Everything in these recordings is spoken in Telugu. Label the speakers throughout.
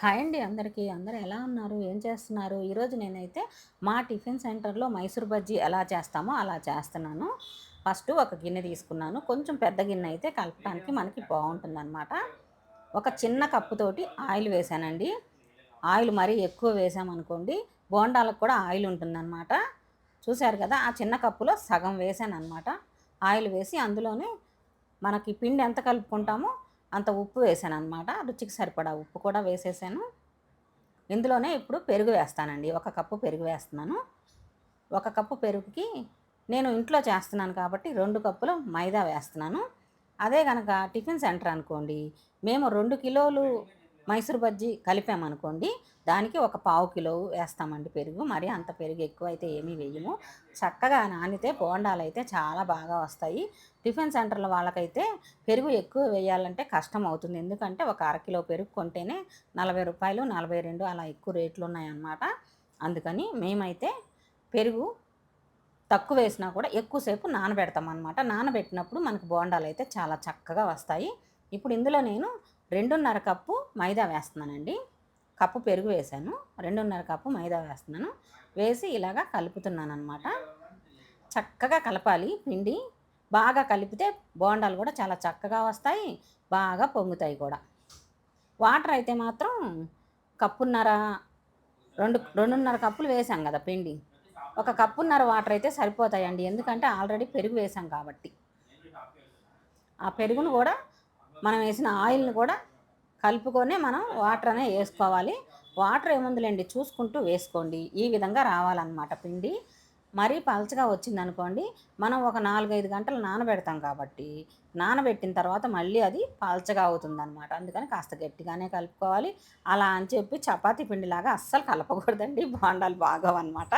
Speaker 1: హాయ్ అండి అందరికీ. అందరూ ఎలా ఉన్నారు? ఏం చేస్తున్నారు? ఈరోజు నేనైతే మా టిఫిన్ సెంటర్లో మైసూర్ బజ్జీ ఎలా చేస్తామో అలా చేస్తున్నాను. ఫస్ట్ ఒక గిన్నె తీసుకున్నాను. కొంచెం పెద్ద గిన్నె అయితే కలపడానికి మనకి బాగుంటుందన్నమాట ఒక చిన్న కప్పుతోటి ఆయిల్ వేసానండి. ఆయిల్ మరీ ఎక్కువ వేసామనుకోండి బోండాలకు కూడా ఆయిల్ ఉంటుందన్నమాట. చూశారు కదా ఆ చిన్న కప్పులో సగం వేసాను అనమాట ఆయిల్ వేసి అందులోనే మనకి పిండి ఎంత కలుపుకుంటామో అంత ఉప్పు వేసాను అనమాట రుచికి సరిపడా ఉప్పు కూడా వేసేసాను. ఇందులోనే ఇప్పుడు పెరుగు వేస్తానండి. ఒక కప్పు పెరుగు వేస్తున్నాను. ఒక కప్పు పెరుగుకి నేను ఇంట్లో చేస్తున్నాను కాబట్టి రెండు కప్పులు మైదా వేస్తున్నాను. అదే కనుక టిఫిన్ సెంటర్ అనుకోండి మేము రెండు కిలోలు మైసూర్ బజ్జీ కలిపామనుకోండి దానికి ఒక పావు కిలో వేస్తామండి పెరుగు. మరి అంత పెరుగు ఎక్కువ అయితే ఏమీ వేయము. చక్కగా నానితే బోండాలు అయితే చాలా బాగా వస్తాయి. టిఫిన్ సెంటర్ల వాళ్ళకైతే పెరుగు ఎక్కువ వేయాలంటే కష్టం అవుతుంది ఎందుకంటే ఒక అరకిలో పెరుగు కొంటేనే నలభై రూపాయలు నలభై రెండు అలా ఎక్కువ రేట్లు ఉన్నాయన్నమాట అందుకని మేమైతే పెరుగు తక్కువ వేసినా కూడా ఎక్కువసేపు నానబెడతాం అనమాట నానబెట్టినప్పుడు మనకు బోండాలు అయితే చాలా చక్కగా వస్తాయి. ఇప్పుడు ఇందులో నేను రెండున్నర కప్పు మైదా వేస్తున్నానండి. కప్పు పెరుగు వేసాను రెండున్నర కప్పు మైదా వేస్తున్నాను. వేసి ఇలాగా కలుపుతున్నాను అనమాట చక్కగా కలపాలి పిండి. బాగా కలిపితే బోండాలు కూడా చాలా చక్కగా వస్తాయి. బాగా పొంగుతాయి కూడా. వాటర్ అయితే మాత్రం కప్పున్నర రెండు రెండున్నర కప్పులు వేసాం కదా పిండి. ఒక కప్పున్నర వాటర్ అయితే సరిపోతాయండి. ఎందుకంటే ఆల్రెడీ పెరుగు వేసాం కాబట్టి. ఆ పెరుగును కూడా మనం వేసిన ఆయిల్ని కూడా కలుపుకొని మనం వాటర్ అనేది వేసుకోవాలి. వాటర్ ఏముందిలేండి? చూసుకుంటూ వేసుకోండి. ఈ విధంగా రావాలన్నమాట పిండి. మరీ పలచగా వచ్చిందనుకోండి మనం ఒక నాలుగైదు గంటలు నానబెడతాం కాబట్టి నానబెట్టిన తర్వాత మళ్ళీ అది పలచగా అవుతుందన్నమాట. అందుకని కాస్త గట్టిగానే కలుపుకోవాలి. అలా అని చెప్పి చపాతి పిండిలాగా అస్సలు కలపకూడదండి. బాండాలు బాగోవన్నమాట.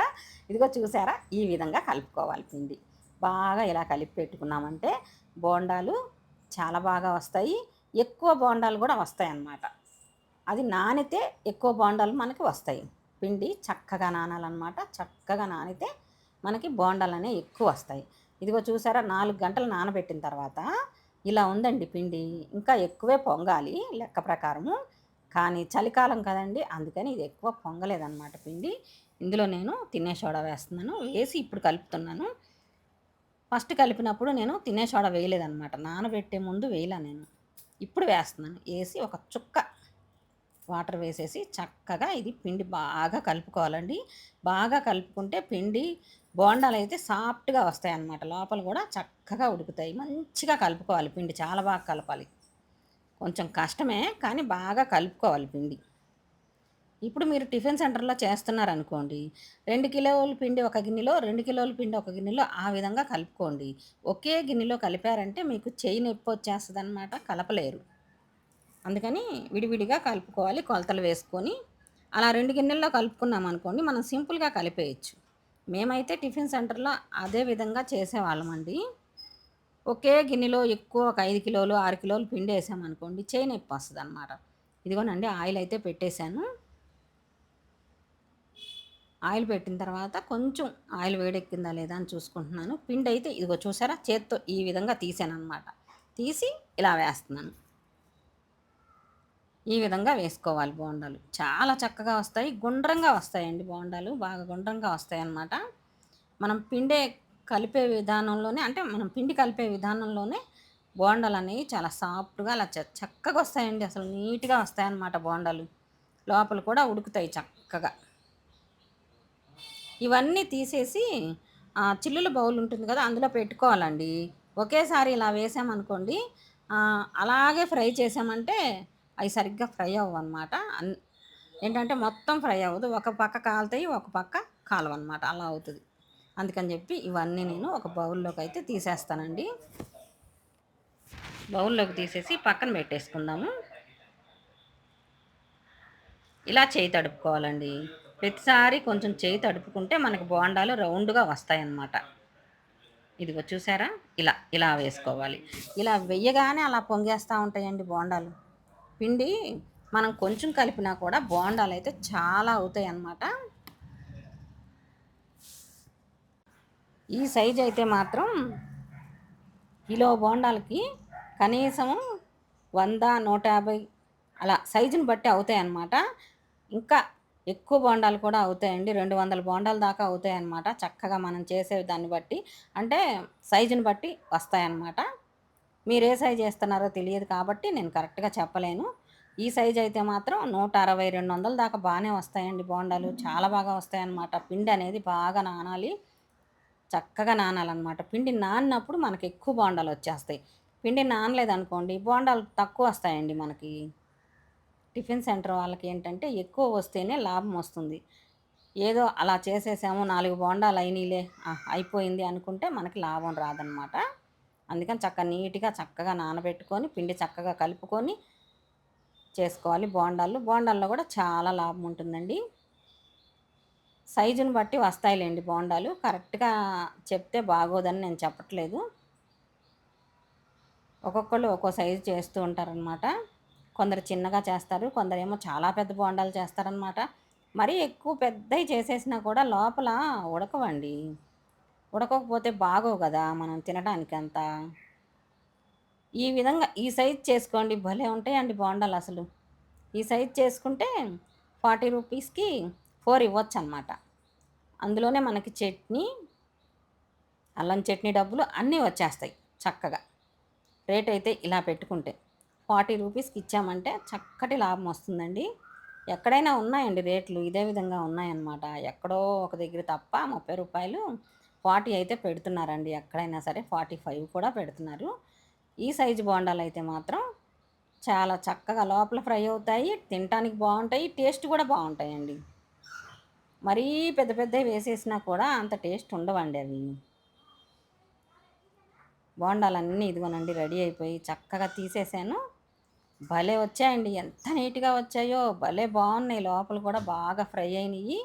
Speaker 1: ఇదిగో చూసారా? ఈ విధంగా కలుపుకోవాలి పిండి. బాగా ఇలా కలిపి పెట్టుకున్నామంటే బోండాలు చాలా బాగా వస్తాయి. ఎక్కువ బోండాలు కూడా వస్తాయి అన్నమాట అది నానితే ఎక్కువ బోండాలు మనకి వస్తాయి. పిండి చక్కగా నానాలన్నమాట. చక్కగా నానితే మనకి బోండాలు అనేవి ఎక్కువ వస్తాయి. ఇదిగో చూసారా నాలుగు గంటలు నానబెట్టిన తర్వాత ఇలా ఉందండి పిండి. ఇంకా ఎక్కువే పొంగాలి లెక్క ప్రకారము. కానీ చలికాలం కదండి అందుకని ఇది ఎక్కువ పొంగలేదన్నమాట పిండి. ఇందులో నేను తినే సోడా వేస్తున్నాను. వేసి ఇప్పుడు కలుపుతున్నాను. ఫస్ట్ కలిపినప్పుడు నేను తినే సోడా వేయలేదన్నమాట. నానబెట్టే ముందు వేయలే నేను. ఇప్పుడు వేస్తున్నాను. వేసి ఒక చుక్క వాటర్ వేసేసి చక్కగా ఇది పిండి బాగా కలుపుకోవాలండి. బాగా కలుపుకుంటే పిండి బోండాలు అయితే సాఫ్ట్గా వస్తాయి అన్నమాట లోపల కూడా చక్కగా ఉడుకుతాయి. మంచిగా కలుపుకోవాలి పిండి. చాలా బాగా కలపాలి. కొంచెం కష్టమే కానీ బాగా కలుపుకోవాలి పిండి. ఇప్పుడు మీరు టిఫిన్ సెంటర్లో చేస్తున్నారనుకోండి రెండు కిలోల పిండి ఒక గిన్నెలో రెండు కిలోల పిండి ఒక గిన్నెలో ఆ విధంగా కలుపుకోండి. ఒకే గిన్నెలో కలిపారంటే మీకు చెయ్యి నొప్పి వచ్చేస్తుంది అనమాట కలపలేరు. అందుకని విడివిడిగా కలుపుకోవాలి కొలతలు వేసుకొని. అలా రెండు గిన్నెల్లో కలుపుకున్నాం అనుకోండి మనం సింపుల్గా కలిపేయచ్చు. మేమైతే టిఫిన్ సెంటర్లో అదే విధంగా చేసేవాళ్ళమండి. ఒకే గిన్నెలో ఎక్కువ ఒక ఐదు కిలోలు ఆరు కిలోలు పిండి వేసామనుకోండి చేయి నొప్పి వస్తుంది అనమాట ఇదిగోనండి ఆయిల్ అయితే పెట్టేశాను. ఆయిల్ పెట్టిన తర్వాత కొంచెం ఆయిల్ వేడెక్కిందా లేదా అని చూసుకుంటున్నాను. పిండి అయితే ఇదిగో చూసారా? చేత్తో ఈ విధంగా తీసాను అనమాట తీసి ఇలా వేస్తున్నాను. ఈ విధంగా వేసుకోవాలి బోండాలు. చాలా చక్కగా వస్తాయి గుండ్రంగా వస్తాయండి బోండాలు. బాగా గుండ్రంగా వస్తాయి అన్నమాట మనం పిండే కలిపే విధానంలోనే అంటే మనం పిండి కలిపే విధానంలోనే బోండాలు అనేవి చాలా సాఫ్ట్గా అలా చక్కగా వస్తాయండి. అసలు నీట్గా వస్తాయన్నమాట బోండాలు. లోపల కూడా ఉడుకుతాయి చక్కగా. ఇవన్నీ తీసేసి చిల్లుల బౌల్ ఉంటుంది కదా అందులో పెట్టుకోవాలండి. ఒకేసారి ఇలా వేసామనుకోండి అలాగే ఫ్రై చేసామంటే అవి సరిగ్గా ఫ్రై అవ్వన్నమాట ఏంటంటే మొత్తం ఫ్రై అవ్వదు. ఒక పక్క కాలుతాయి ఒక పక్క కాలవన్నమాట. అలా అవుతుంది. అందుకని చెప్పి ఇవన్నీ నేను ఒక బౌల్లోకి అయితే తీసేస్తానండి. బౌల్లోకి తీసేసి పక్కన పెట్టేసుకుందాము. ఇలా చేయి తడుపుకోవాలండి. ప్రతిసారి కొంచెం చేయి తడుపుకుంటే మనకు బోండాలు రౌండ్గా వస్తాయన్నమాట. ఇదిగో చూసారా? ఇలా ఇలా వేసుకోవాలి. ఇలా వెయ్యగానే అలా పొంగేస్తూ ఉంటాయండి బోండాలు. పిండి మనం కొంచెం కలిపినా కూడా బోండాలు అయితే చాలా అవుతాయి అన్నమాట ఈ సైజ్ అయితే మాత్రం కిలో బోండాలకి కనీసం వంద నూట యాభై అలా సైజుని బట్టి అవుతాయి అన్నమాట ఇంకా ఎక్కువ బోండాలు కూడా అవుతాయండి. రెండు వందల బోండాల దాకా అవుతాయన్నమాట. చక్కగా మనం చేసే దాన్ని బట్టి అంటే సైజుని బట్టి వస్తాయన్నమాట. మీరు ఏ సైజు చేస్తున్నారో తెలియదు కాబట్టి నేను కరెక్ట్గా చెప్పలేను. ఈ సైజు అయితే మాత్రం నూట అరవై రెండు వందల దాకా బాగానే వస్తాయండి బోండాలు. చాలా బాగా వస్తాయన్నమాట. పిండి అనేది బాగా నానాలి. చక్కగా నానాలన్నమాట. పిండి నానినప్పుడు మనకి ఎక్కువ బోండాలు వచ్చేస్తాయి. పిండి నానలేదనుకోండి బోండాలు తక్కువ వస్తాయండి మనకి. టిఫిన్ సెంటర్ వాళ్ళకి ఏంటంటే ఎక్కువ వస్తేనే లాభం వస్తుంది. ఏదో అలా చేసేసాము నాలుగు బోండాలు అయినీలే అయిపోయింది అనుకుంటే మనకి లాభం రాదనమాట. అందుకని చక్కగా నీట్గా చక్కగా నానబెట్టుకొని పిండి చక్కగా కలుపుకొని చేసుకోవాలి బోండాలు. బోండాల్లో కూడా చాలా లాభం ఉంటుందండి. సైజుని బట్టి వస్తాయిలేండి బోండాలు. కరెక్ట్గా చెప్తే బాగోదని నేను చెప్పట్లేదు. ఒక్కొక్కళ్ళు ఒక్కో సైజు చేస్తూ ఉంటారనమాట. కొందరు చిన్నగా చేస్తారు కొందరేమో చాలా పెద్ద బోండాలు చేస్తారనమాట. మరీ ఎక్కువ పెద్దవి చేసేసినా కూడా లోపల ఉడకవండి. ఉడకకపోతే బాగోవు కదా మనం తినడానికి అంతా ఈ విధంగా ఈ సైజ్ చేసుకోండి భలే ఉంటాయండి బోండాలు అసలు. ఈ సైజ్ చేసుకుంటే ఫార్టీ రూపీస్కి ఫోర్ ఇవ్వచ్చు అనమాట అందులోనే మనకి చట్నీ అల్లం చట్నీ డబ్బులు అన్నీ వచ్చేస్తాయి చక్కగా. రేట్ అయితే ఇలా పెట్టుకుంటే. ఫార్టీ రూపీస్కి ఇచ్చామంటే చక్కటి లాభం వస్తుందండి. ఎక్కడైనా ఉన్నాయండి రేట్లు ఇదే విధంగా ఉన్నాయన్నమాట. ఎక్కడో ఒక దగ్గర తప్ప ముప్పై రూపాయలు ఫార్టీ అయితే పెడుతున్నారండి. ఎక్కడైనా సరే ఫార్టీ ఫైవ్ కూడా పెడుతున్నారు. ఈ సైజు బోండాలు అయితే మాత్రం చాలా చక్కగా లోపల ఫ్రై అవుతాయి తినటానికి బాగుంటాయి టేస్ట్ కూడా బాగుంటాయండి. మరీ పెద్ద పెద్దవి వేసేసినా కూడా అంత టేస్ట్ ఉండవండి అవి. బోండాలన్నీ ఇదిగోనండి రెడీ అయిపోయి చక్కగా తీసేసాను. భలే వచ్చాయండి. ఎంత నీట్గా వచ్చాయో భలే బాగున్నాయి. లోపల కూడా బాగా ఫ్రై అయినాయి.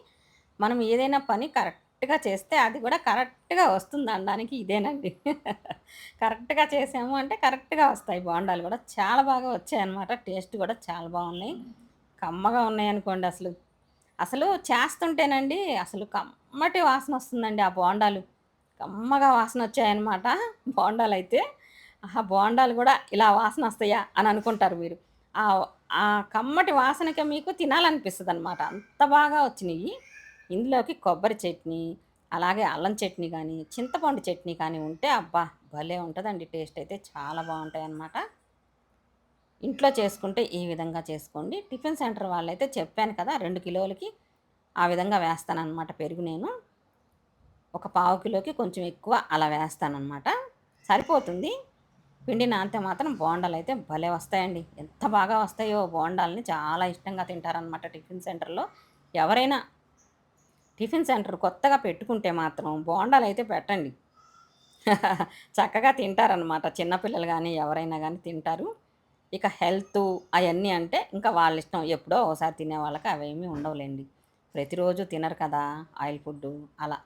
Speaker 1: మనం ఏదైనా పని కరెక్ట్గా చేస్తే అది కూడా కరెక్ట్గా వస్తుంది అనడానికి ఇదేనండి. కరెక్ట్గా చేసాము అంటే కరెక్ట్గా వస్తాయి బోండాలు కూడా. చాలా బాగా వచ్చాయి అన్నమాట టేస్ట్ కూడా చాలా బాగున్నాయి. కమ్మగా ఉన్నాయి అనుకోండి అసలు. అసలు చేస్తుంటేనండి అసలు కమ్మటి వాసన వస్తుందండి ఆ బోండాలు. కమ్మగా వాసన వచ్చాయన్నమాట బోండాలు అయితే ఆ బోండాలు కూడా ఇలా వాసన వస్తాయా అని అనుకుంటారు మీరు ఆ ఆ కమ్మటి వాసనకే మీకు తినాలనిపిస్తుంది అనమాట అంత బాగా వచ్చినాయి. ఇందులోకి కొబ్బరి చట్నీ అలాగే అల్లం చట్నీ కానీ చింతపండు చట్నీ కానీ ఉంటే అబ్బా భలే ఉంటుందండి. టేస్ట్ అయితే చాలా బాగుంటాయి అన్నమాట ఇంట్లో చేసుకుంటే ఈ విధంగా చేసుకోండి. టిఫిన్ సెంటర్ వాళ్ళైతే చెప్పాను కదా రెండు కిలోలకి ఆ విధంగా వేస్తానన్నమాట పెరుగు నేను. ఒక పావు కిలోకి కొంచెం ఎక్కువ అలా వేస్తానన్నమాట. సరిపోతుంది. పిండి నానితే మాత్రం బోండాలు అయితే భలే వస్తాయండి. ఎంత బాగా వస్తాయో బోండాలని చాలా ఇష్టంగా తింటారనమాట టిఫిన్ సెంటర్లో. ఎవరైనా టిఫిన్ సెంటర్ కొత్తగా పెట్టుకుంటే మాత్రం బోండాలు అయితే పెట్టండి. చక్కగా తింటారనమాట చిన్నపిల్లలు కానీ ఎవరైనా కానీ తింటారు. ఇక హెల్త్ అవన్నీ అంటే ఇంకా వాళ్ళ ఇష్టం. ఎప్పుడో ఒకసారి తినే వాళ్ళకి అవేమీ ఉండవులేండి. ప్రతిరోజు తినరు కదా ఆయిల్ ఫుడ్ అలా.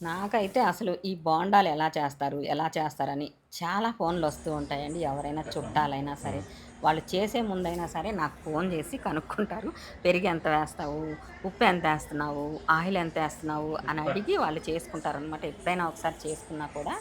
Speaker 1: నాకైతే అసలు ఈ బోండాలు ఎలా చేస్తారు ఎలా చేస్తారని చాలా ఫోన్లు వస్తూ ఉంటాయండి. ఎవరైనా చుట్టాలైనా సరే వాళ్ళు చేసే ముందైనా సరే నాకు ఫోన్ చేసి కనుక్కుంటారు. పెరిగి ఎంత వేస్తావు ఉప్పు ఎంత వేస్తున్నావు ఆయిల్ ఎంత వేస్తున్నావు అని అడిగి వాళ్ళు చేసుకుంటారు అనమాట ఎప్పుడైనా ఒకసారి చేసుకున్నా కూడా